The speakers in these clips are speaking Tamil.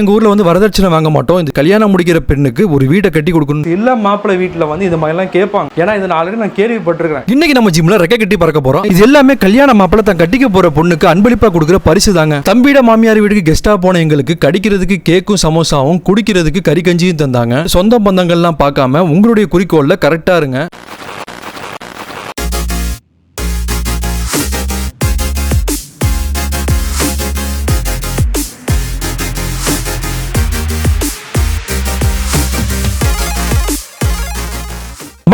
எங்க ஊர்ல வந்து வரதட்சணை வாங்க மாட்டோம். இந்த கல்யாணம் முடிக்கிற பெண்ணுக்கு ஒரு வீட்டை கட்டி கொடுக்கணும். இல்ல மாப்பிள்ளை வீட்டில் வந்து இந்த மாதிரிலாம் கேட்பாங்க. ஏன்னா இதை நான் ஆல்ரெடி நான் கேள்விப்பட்டிருக்கிறேன். இன்னைக்கு நம்ம ஜிம்ல ரெக்க கட்டி பறக்க போறோம். இது எல்லாமே கல்யாண மாப்பிள்ள தான் கட்டிக்க போற பொண்ணுக்கு அன்பளிப்பா கொடுக்குற பரிசு தாங்க. தம்பியோட மாமியார் வீட்டுக்கு கெஸ்டா போன எங்களுக்கு கடிக்கிறதுக்கு கேக்கும் சமோசாவும் குடிக்கிறதுக்கு கறி கஞ்சியும் தந்தாங்க. சொந்த பந்தங்கள்லாம் பார்க்காம உங்களுடைய குறிக்கோள்ல கரெக்டா இருங்க.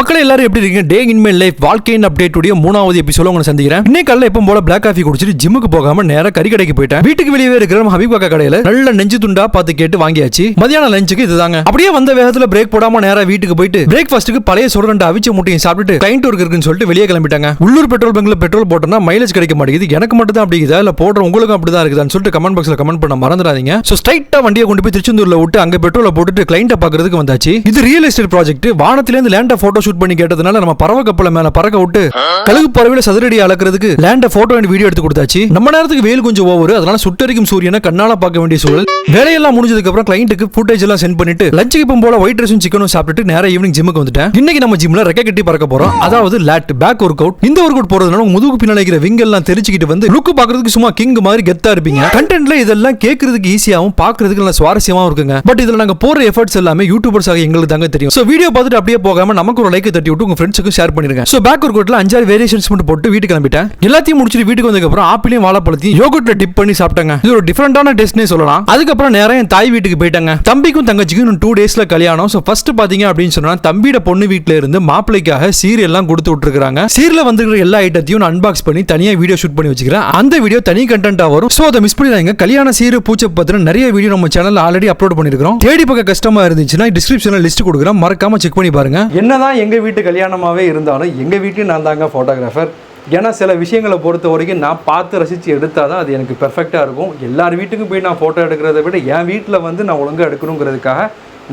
மக்கள் எல்லாரும் எப்படி இருக்கீங்க? டே இன் மை லைஃப் வாழ்க்கையின் அப்டேட் உடைய மூணாவது எபிசோட உங்களை சந்திக்கிறேன். இன்னைக்கு கல்ல எப்போ போல பிளாக் காஃபி குடிச்சிட்டு ஜிம்முக்கு போகாம நேரம் கறி கடைக்கு போயிட்டேன். வீட்டுக்கு வெளியே இருக்கிற நம்ம ஹபீப் காக்கா கடையில நல்ல நெஞ்சு துண்டா பார்த்து கேட்டு வாங்கியாச்சு. மதியான லஞ்சுக்கு இதுதாங்க. அப்படியே வந்த வேகத்துல பிரேக் போடாம நேராக வீட்டுக்கு போயிட்டு பிரேக்ஃபாஸ்ட்டுக்கு பழைய சுட ரெண்டு அவிச்ச முட்டையும் சாப்பிட்டு கைண்ட் ஒர்க் இருக்குன்னு சொல்லிட்டு வெளியே கிளம்பிட்டாங்க. உள்ளூர் பெட்ரோல் பங்க்ல பெட்ரோல் போட்டோம்னா மைலேஜ் கிடைக்க மாட்டேங்குது. எனக்கு மட்டும் தான் அப்படிதா இல்லை இல்ல போடுற உங்களுக்கும் அப்படிதான் இருக்குதான்னு சொல்லிட்டு கமெண்ட் பாக்ஸ்ல கமெண்ட் பண்ண மறந்துடாதீங்க. சோ ஸ்ட்ரைட்டா வண்டியை கொண்டு போய் திருச்செந்தூர்ல விட்டு அங்க பெட்ரோலை போட்டுட்டு கிளைண்ட்டை பாக்குறதுக்கு வந்தாச்சு. இது ரியல் எஸ்டேட் ப்ராஜெக்ட் வானத்துல இருந்து ஃபோட்டோ போட்டோ கன்சல்ட் பண்ணி கேட்டதுனால நம்ம பறவை கப்பல மேல பறக்க விட்டு கழுகு பறவையில சதுரடி அளக்கிறதுக்கு லேண்ட போட்டோ அண்ட் வீடியோ எடுத்து கொடுத்தாச்சு. நம்ம நேரத்துக்கு வெயில் கொஞ்சம் ஓவர் அதனால சுட்டரிக்கும் சூரியனை கண்ணால பார்க்க வேண்டிய சூழல். வேலையெல்லாம் முடிஞ்சதுக்கு அப்புறம் கிளைண்ட்டுக்கு ஃபுட்டேஜ் எல்லாம் சென்ட் பண்ணிட்டு லஞ்சுக்கு இப்போ போல ஒயிட் ரைஸும் சிக்கனும் சாப்பிட்டுட்டு நேரம் ஈவினிங் ஜிம்முக்கு வந்துட்டேன். இன்னைக்கு நம்ம ஜிம்ல ரெக்க கட்டி பறக்க போறோம். அதாவது லேட் பேக் ஒர்க் அவுட் இந்த ஒர்க் அவுட் போறதுனால முதுகு பின்னால இருக்கிற விங் எல்லாம் தெரிச்சுக்கிட்டு வந்து லுக் பாக்குறதுக்கு சும்மா கிங் மாதிரி கெத்தா இருப்பீங்க. கண்டென்ட்ல இதெல்லாம் கேட்கறதுக்கு ஈஸியாவும் பாக்குறதுக்கு நல்ல சுவாரஸ்யமாவும் இருக்குங்க. பட் இதுல நாங்க போற எஃபர்ட்ஸ் எல்லாமே யூடியூபர்ஸ் ஆக எங்களுக்கு தாங்க தெரியும். சோ வீடியோ பார்த்துட்டு அப்படியே போகாம நமக்கு ஒரு லைக் தட்டி விட்டு உங்க ஃப்ரெண்ட்ஸுக்கு ஷேர் பண்ணிருங்க ஸோ பேக் ஒர்க் அவுட்ல அஞ்சாறு வேரியேஷன்ஸ் மட்டும் போட்டு வீட்டுக்கு கிளம்பிட்டேன். எல்லாத்தையும் முடிச்சுட்டு வீட்டுக்கு வந்ததுக்கப்புறம் ஆப்பிளையும் வாழைப்பழத்தையும் யோகட்ல டிப் பண்ணி சாப்பிட்டாங்க. இது ஒரு டிஃப்ரெண்டான டேஸ்ட்னே சொல்லலாம். அதுக்கப்புறம் நேரம் என் தாய் வீட்டுக்கு போயிட்டாங்க. தம்பிக்கும் தங்கச்சிக்கும் இன்னும் டூ டேஸ்ல கல்யாணம். ஸோ ஃபர்ஸ்ட் பாத்தீங்க அப்படின்னு சொன்னா தம்பியோட பொண்ணு வீட்ல இருந்து மாப்பிள்ளைக்காக சீர் எல்லாம் கொடுத்து விட்டுருக்காங்க சீரியல் வந்துருக்கிற எல்லா ஐட்டத்தையும் நான் அன்பாக்ஸ் பண்ணி தனியா வீடியோ ஷூட் பண்ணி வச்சுக்கிறேன். அந்த வீடியோ தனி கண்டென்ட்டா வரும். ஸோ அதை மிஸ் பண்ணிடாதீங்க. கல்யாண சீரு பூச்சை பத்தின நிறைய வீடியோ நம்ம சேனல் ஆல்ரெடி அப்லோட் பண்ணிருக்கோம் தேடி பக்க கஷ்டமா இருந்துச்சுன்னா டிஸ்கிரிப்ஷன்ல லிஸ்ட் கொடுக்குறேன். மறக்காம செக் பண்ணி பாருங்க. என்னதான் எங்க எங்கள் வீட்டு கல்யாணமாகவே இருந்தாலும் எங்கள் வீட்லயும் நான் தாங்க ஃபோட்டோகிராஃபர் ஏன்னா சில விஷயங்களை பொறுத்த வரைக்கும் நான் பார்த்து ரசித்து எடுத்தால் தான் அது எனக்கு பெர்ஃபெக்டாக இருக்கும். எல்லார் வீட்டுக்கும் போய் நான் ஃபோட்டோ எடுக்கிறத விட என் வீட்டில் வந்து நான் ஒழுங்காக எடுக்கணுங்கிறதுக்காக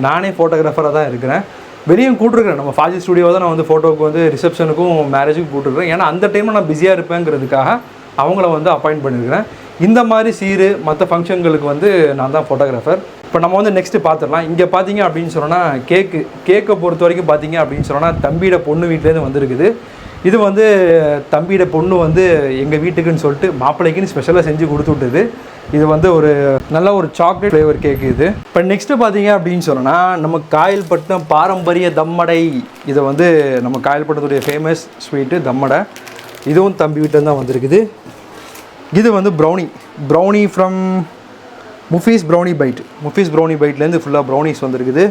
நானே ஃபோட்டோகிராஃபராக தான் இருக்கிறேன். வெளியும் கூட்டிருக்கிறேன். நம்ம ஃபாஜி ஸ்டுடியோவை தான் நான் வந்து ஃபோட்டோவுக்கு வந்து ரிசப்ஷனுக்கும் மேரேஜுக்கும் கூட்டிருக்கிறேன். ஏன்னா அந்த டைமில் நான் பிஸியாக இருப்பேங்கிறதுக்காக அவங்கள வந்து அப்பாயிண்ட் பண்ணியிருக்கிறேன் இந்த மாதிரி சீரு மற்ற ஃபங்க்ஷன்களுக்கு வந்து நான் தான் ஃபோட்டோகிராஃபர் இப்போ நம்ம வந்து நெக்ஸ்ட்டு பார்த்துடலாம் இங்கே பார்த்தீங்க அப்படின்னு சொன்னால் கேக்கு கேக்கை பொறுத்த வரைக்கும் பார்த்தீங்க அப்படின்னு சொன்னால் தம்பியோட பொண்ணு வீட்டிலேருந்து வந்திருக்குது. இது வந்து தம்பியோட பொண்ணு வந்து எங்கள் வீட்டுக்குன்னு சொல்லிட்டு மாப்பிள்ளைக்குன்னு ஸ்பெஷலாக செஞ்சு கொடுத்து விட்டுது. இது வந்து ஒரு நல்ல ஒரு சாக்லேட் ஃப்ளேவர் கேக் இது. இப்போ நெக்ஸ்ட்டு பார்த்தீங்க அப்படின்னு சொன்னால் நம்ம காயல்பட்டினம் பாரம்பரிய தம்மடை. இதை வந்து நம்ம காயல்பட்டினத்துடைய ஃபேமஸ் ஸ்வீட்டு தம்மடை. இதுவும் தம்பி வீட்டில் தான் வந்திருக்குது. இது வந்து brownie brownie from Mufees brownie bite. Mufees brownie பைட்லேருந்து ஃபுல்லாக ப்ரௌனிஸ் வந்திருக்குது.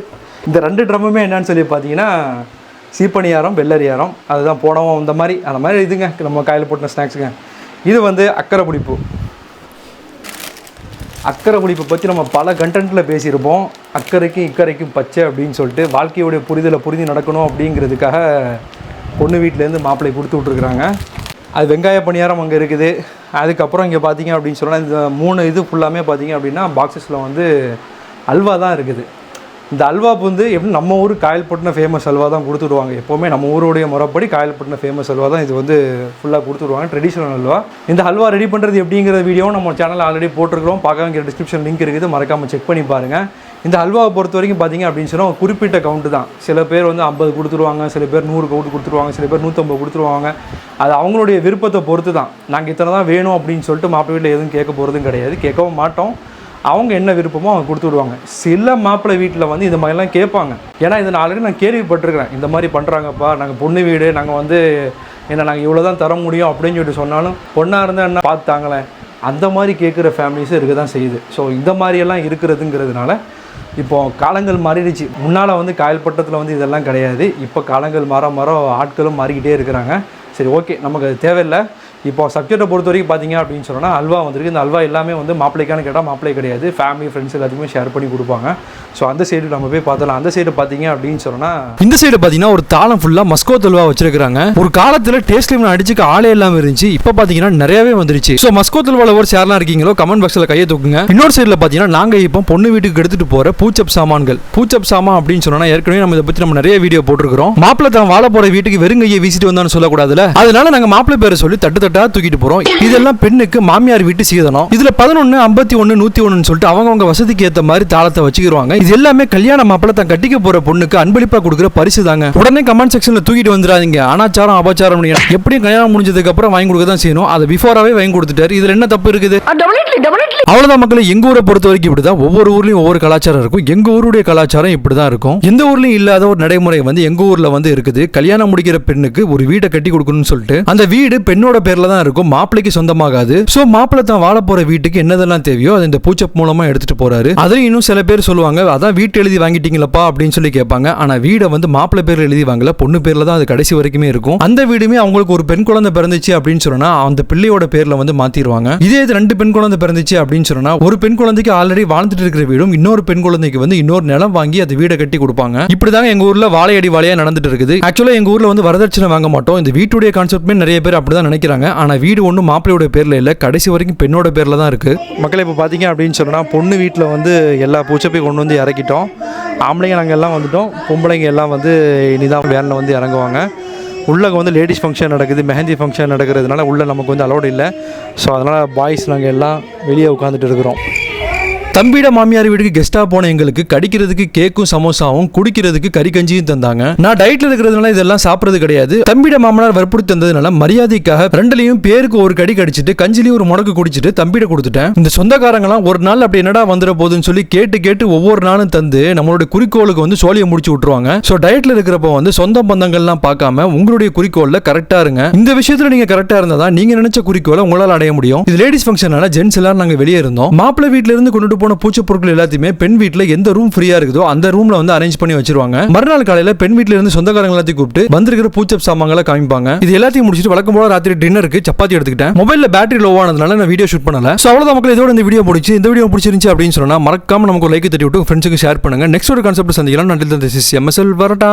இந்த ரெண்டு ட்ரம்முமே என்னன்னு சொல்லி பார்த்தீங்கன்னா சீப்பனியாரம் வெள்ளரியாரம் அதுதான் போனவும் இந்த மாதிரி. அந்த மாதிரி இதுங்க நம்ம காயில் போட்டின ஸ்நாக்ஸுங்க. இது வந்து அக்கறை பிடிப்பு அக்கறை பிடிப்பை பற்றி நம்ம பல கண்டென்ட்டில் பேசியிருப்போம். அக்கறைக்கும் இக்கரைக்கும் பச்சை அப்படின்னு சொல்லிட்டு வாழ்க்கையுடைய புரிதலை புரிஞ்சு நடக்கணும் அப்படிங்கிறதுக்காக பொண்ணு வீட்டிலேருந்து மாப்பிள்ளை கொடுத்து விட்ருக்குறாங்க அது வெங்காய பணியாரம் அங்கே இருக்குது. அதுக்கப்புறம் இங்கே பார்த்தீங்க அப்படின்னு சொன்னால் இந்த மூணு இது ஃபுல்லாமே பார்த்தீங்க அப்படின்னா பாக்ஸஸில் வந்து அல்வா தான் இருக்குது. இந்த அல்வா வந்து எப்படி நம்ம ஊர் காயல்பட்டின ஃபேமஸ் அல்வா தான் கொடுத்துடுவாங்க. எப்போவுமே நம்ம ஊருடைய முறைப்படி காயல்பட்டின ஃபேமஸ் அல்வா தான் இது வந்து ஃபுல்லாக கொடுத்துடுவாங்க. ட்ரெடிஷ்னல் அல்வா. இந்த அல்வா ரெடி பண்ணுறது எப்படிங்கிற வீடியோவும் நம்ம சேனல் ஆல்ரெடி போட்டிருக்கிறோம். பார்க்க டிஸ்கிரிப்ஷன் லிங்க் இருக்குது. மறக்காமல் செக் பண்ணி பாருங்கள் இந்த அல்வாவை பொறுத்த வரைக்கும் பார்த்தீங்க அப்படின்னு சொன்னால் குறிப்பிட்ட கவுண்ட்டு தான். சில பேர் வந்து ஐம்பது கொடுத்துருவாங்க சில பேர் நூறு கவுண்ட் கொடுத்துருவாங்க சில பேர் நூற்றம்பது கொடுத்துருவாங்க. அது அவங்களுடைய விருப்பத்தை பொறுத்து தான் நாங்கள் இத்தனை தான் வேணும் அப்படின்னு சொல்லிட்டு மாப்பிள்ளை வீட்டில் எதுவும் கேட்க போகிறதும் கிடையாது. கேட்கவும் மாட்டோம். அவங்க என்ன விருப்பமோ அவங்க கொடுத்து விடுவாங்க. சில மாப்பிள்ளை வீட்டில் வந்து இந்த மாதிரிலாம் கேட்பாங்க. ஏன்னா இதை நான் ஆல்ரெடி நான் கேள்விப்பட்டிருக்கிறேன். இந்த மாதிரி பண்ணுறாங்கப்பா நாங்கள் பொண்ணு வீடு நாங்கள் வந்து என்ன நாங்கள் இவ்வளோ தான் தர முடியும் அப்படின்னு சொல்லிட்டு சொன்னாலும் பொண்ணாக இருந்தால் என்ன பார்த்தாங்களேன் அந்த மாதிரி கேட்குற ஃபேமிலிஸும் இருக்க தான் செய்யுது. ஸோ இந்த மாதிரியெல்லாம் இருக்கிறதுங்கிறதுனால இப்போ காலங்கள் மாறிடுச்சு. முன்னால் வந்து காயல்பட்டத்தில் வந்து இதெல்லாம் கிடையாது. இப்போ காலங்கள் மாற மாற ஆட்களும் மாறிக்கிட்டே இருக்கிறாங்க. சரி ஓகே நமக்கு அது தேவையில்லை. இப்போ சப்ஜெக்டை பொறுத்த வரைக்கும் பார்த்தீங்க அப்படின்னு சொன்னால் அல்வா வந்திருக்கு. இந்த அல்வா எல்லாமே வந்து மாப்பிள்ளைக்கான கேட்டால் மாப்பிள்ளை கிடையாது. ஃபேமிலி ஃப்ரெண்ட்ஸ் எல்லாத்துக்குமே ஷேர் பண்ணி கொடுப்பாங்க. ஸோ அந்த சைடு நம்ம போய் பார்த்தலாம் அந்த சைடு பார்த்தீங்க அப்படின்னு சொன்னால் இந்த சைடு பார்த்தீங்கன்னா ஒரு தாளம் ஃபுல்லாக மஸ்கோ தல்வா வச்சிருக்காங்க ஒரு காலத்தில் டேஸ்ட் லிமன் அடிச்சுக்க ஆளே இல்லாமல் இருந்துச்சு. இப்போ பார்த்தீங்கன்னா நிறையவே வந்துருச்சு. ஸோ மஸ்கோ தல்வால ஒரு ஷேர்லாம் இருக்கீங்களோ கமெண்ட் பாக்ஸில் கையை தூக்குங்க. இன்னொரு சைடில் பார்த்தீங்கன்னா நாங்கள் இப்போ பொண்ணு வீட்டுக்கு எடுத்துகிட்டு போகிற பூச்சப் சாமான்கள். பூச்சப் சாமான் அப்படின்னு சொன்னால் ஏற்கனவே நம்ம இதை பற்றி நம்ம நிறைய வீடியோ போட்டிருக்கிறோம். மாப்பிள்ளை தான் வாழ போகிற வீட்டுக்கு வெறுங்கையை வீசிட்டு வந்தான்னு சொல்லக்கூடாதுல அதனால நாங்கள் மாப்பிள்ளை பேரை சொல்லி தட்டு தட்டா தூக்கிட்டு போறோம். இதெல்லாம் பெண்ணுக்கு மாமியார் வீட்டு சீதனம். இதுல பதினொன்னு ஐம்பத்தி ஒன்னு நூத்தி ஒன்னு சொல்லிட்டு அவங்கவங்க வசதிக்கு ஏத்த மாதிரி தாளத்தை வச்சுக்கிடுவாங்க இது எல்லாமே கல்யாண மாப்பிள்ள தான் கட்டிக்க போற பொண்ணுக்கு அன்பளிப்பா கொடுக்குற பரிசு தாங்க. உடனே கமெண்ட் செக்ஷன்ல தூக்கிட்டு வந்துடாதீங்க. அனாச்சாரம் அபச்சாரம் எப்படியும் கல்யாணம் முடிஞ்சதுக்கு அப்புறம் வாங்கி கொடுக்க தான் செய்யணும். அதை பிஃபோராவே வாங்கி கொடுத்துட்டாரு. இதுல என்ன தப்பு இருக்குது? அவ்வளவுதான் மக்களே எங்க ஊரை பொறுத்த வரைக்கும் இப்படிதான். ஒவ்வொரு ஊர்லயும் ஒவ்வொரு கலாச்சாரம் இருக்கும். எங்க ஊருடைய கலாச்சாரம் இப்படிதான் இருக்கும். எந்த ஊர்லயும் இல்லாத ஒரு நடைமுறை வந்து எங்க ஊர்ல வந்து இருக்குது. கல்யாணம் முடிக்கிற பெண்ணுக்கு ஒரு வீடை கட்டி கொடுக்கணும்னு சொல்லிட்டு அந்த வீடு பெண்ணோட பேர்ல தான் இருக்கும். மாப்பிளைக்கு சொந்தமாகாது. சோ மாப்பிள்ளை தான் வாழ போற வீட்டுக்கு என்னதெல்லாம் தேவையோ அது இந்த பூச்சப் மூலமா எடுத்துட்டு போறாரு. அதையும் இன்னும் சில பேர் சொல்லுவாங்க அதான் வீட்டு எழுதி வாங்கிட்டீங்களப்பா அப்படின்னு சொல்லி கேட்பாங்க. ஆனா வீடை வந்து மாப்பிள்ளை பேர்ல எழுதி வாங்கல. பொண்ணு பேர்ல தான் அது கடைசி வரைக்குமே இருக்கும். அந்த வீடுமே அவங்களுக்கு ஒரு பெண் குழந்தை பிறந்துச்சு அப்படின்னு சொன்னா அந்த பிள்ளையோட பேர்ல வந்து மாத்திடுவாங்க இதே இது ரெண்டு பெண் குழந்தை பிறந்துச்சு அப்படின்னு சொன்னா ஒரு பெண் குழந்தைக்கு ஆல்ரெடி வாழ்ந்துட்டு இருக்கிற வீடும் இன்னொரு பெண் குழந்தைக்கு வந்து இன்னொரு நிலம் வாங்கி அந்த வீடை கட்டி கொடுப்பாங்க. இப்படிதாங்க எங்க ஊர்ல வாழையடி வாழையா நடந்துட்டு இருக்குது. ஆக்சுவலா எங்க ஊர்ல வந்து வரதட்சணை வாங்க மாட்டோம். இந்த வீட்டுடைய கான்செப்ட்மே நிறைய பேர் அப்படிதான் நினைக்கிறாங்க. ஆனால் வீடு ஒன்றும் மாப்பிள்ளையோட பேரில் இல்லை. கடைசி வரைக்கும் பெண்ணோட பேரில் தான் இருக்குது மக்களை இப்போ பார்த்தீங்க அப்படின்னு சொன்னால் பொண்ணு வீட்டில் வந்து எல்லா பூச்சப்பையும் கொண்டு வந்து இறக்கிட்டோம். ஆம்பளைங்க நாங்கள் எல்லாம் வந்துட்டோம். பொம்பளைங்க எல்லாம் வந்து இனிதான் வேனில் வந்து இறங்குவாங்க. உள்ளே வந்து லேடிஸ் ஃபங்க்ஷன் நடக்குது. மெஹந்தி ஃபங்க்ஷன் நடக்கிறதுனால உள்ளே நமக்கு வந்து அலோடு இல்லை. ஸோ அதனால் பாய்ஸ் நாங்கள் எல்லாம் வெளியே உட்காந்துட்டு இருக்கிறோம். தம்பிட மாமியார் வீட்டுக்கு கெஸ்டா போன எங்களுக்கு கடிக்கிறதுக்கு கேக்கும் சமோசாவும் குடிக்கிறதுக்கு கறி கஞ்சியும் தந்தாங்க. நான் டயட்ல இருக்கிறதுனால இதெல்லாம் சாப்பிடுறது கிடையாது. தம்பிட மாமனார் வற்புறுத்தி தந்ததுனால மரியாதைக்காக ரெண்டுலையும் பேருக்கு ஒரு கடி கடிச்சிட்டு கஞ்சிலையும் ஒரு முடக்கு குடிச்சிட்டு தம்பிட கொடுத்துட்டேன். இந்த சொந்தக்காரங்களாம் ஒரு நாள் அப்படி என்னடா வந்துட போகுதுன்னு சொல்லி கேட்டு கேட்டு ஒவ்வொரு நாளும் தந்து நம்மளுடைய குறிக்கோளுக்கு வந்து சோழியை முடிச்சு விட்டுருவாங்க. ஸோ டயட்ல இருக்கிறப்போ வந்து சொந்த பந்தங்கள்லாம் பார்க்காம உங்களுடைய குறிக்கோள்ல கரெக்டா இருங்க. இந்த விஷயத்துல நீங்க கரெக்டா இருந்தா தான் நீங்க நினைச்ச குறிக்கோளை உங்களால் அடைய முடியும். இது லேடிஸ் ஃபங்க்ஷனால ஜென்ஸ் எல்லாரும் நாங்க வெளியே இருந்தோம். மாப்பிள்ளை வீட்டுல இருந்து கொண்டு போன பூச்சை பொருட்கள் எல்லாத்தையுமே பெண் வீட்டில் எந்த ரூம் ஃப்ரீயா இருக்குதோ அந்த ரூம்ல வந்து அரேஞ்ச் பண்ணி வச்சிருவாங்க. மறுநாள் காலையில பெண் வீட்ல இருந்து சொந்தக்காரங்க எல்லாத்தையும் கூப்பிட்டு வந்திருக்கிற பூச்சப் சாமான்களை காமிப்பாங்க. இது எல்லாத்தையும் முடிச்சிட்டு வழக்கம் போல ராத்திரி டின்னருக்கு சப்பாத்தி எடுத்துக்கிட்டேன். மொபைல்ல பேட்டரி லோ ஆனதுனால நான் வீடியோ ஷூட் பண்ணல. சோ அவ்வளோதான் மக்கள் இதோட இந்த வீடியோ பிடிச்சி இந்த வீடியோ பிடிச்சிருந்துச்சு அப்படின்னு சொன்னா மறக்காம நமக்கு லைக் தட்டி விட்டு ஃப்ரெண்ட்ஸுக்கு ஷேர் பண்ணுங்க. நெக்ஸ்ட் ஒரு கான்செப்ட் சந்திக்கலாம். நன்றி திஸ் இஸ் எம்எஸ்எல் வரட்டா.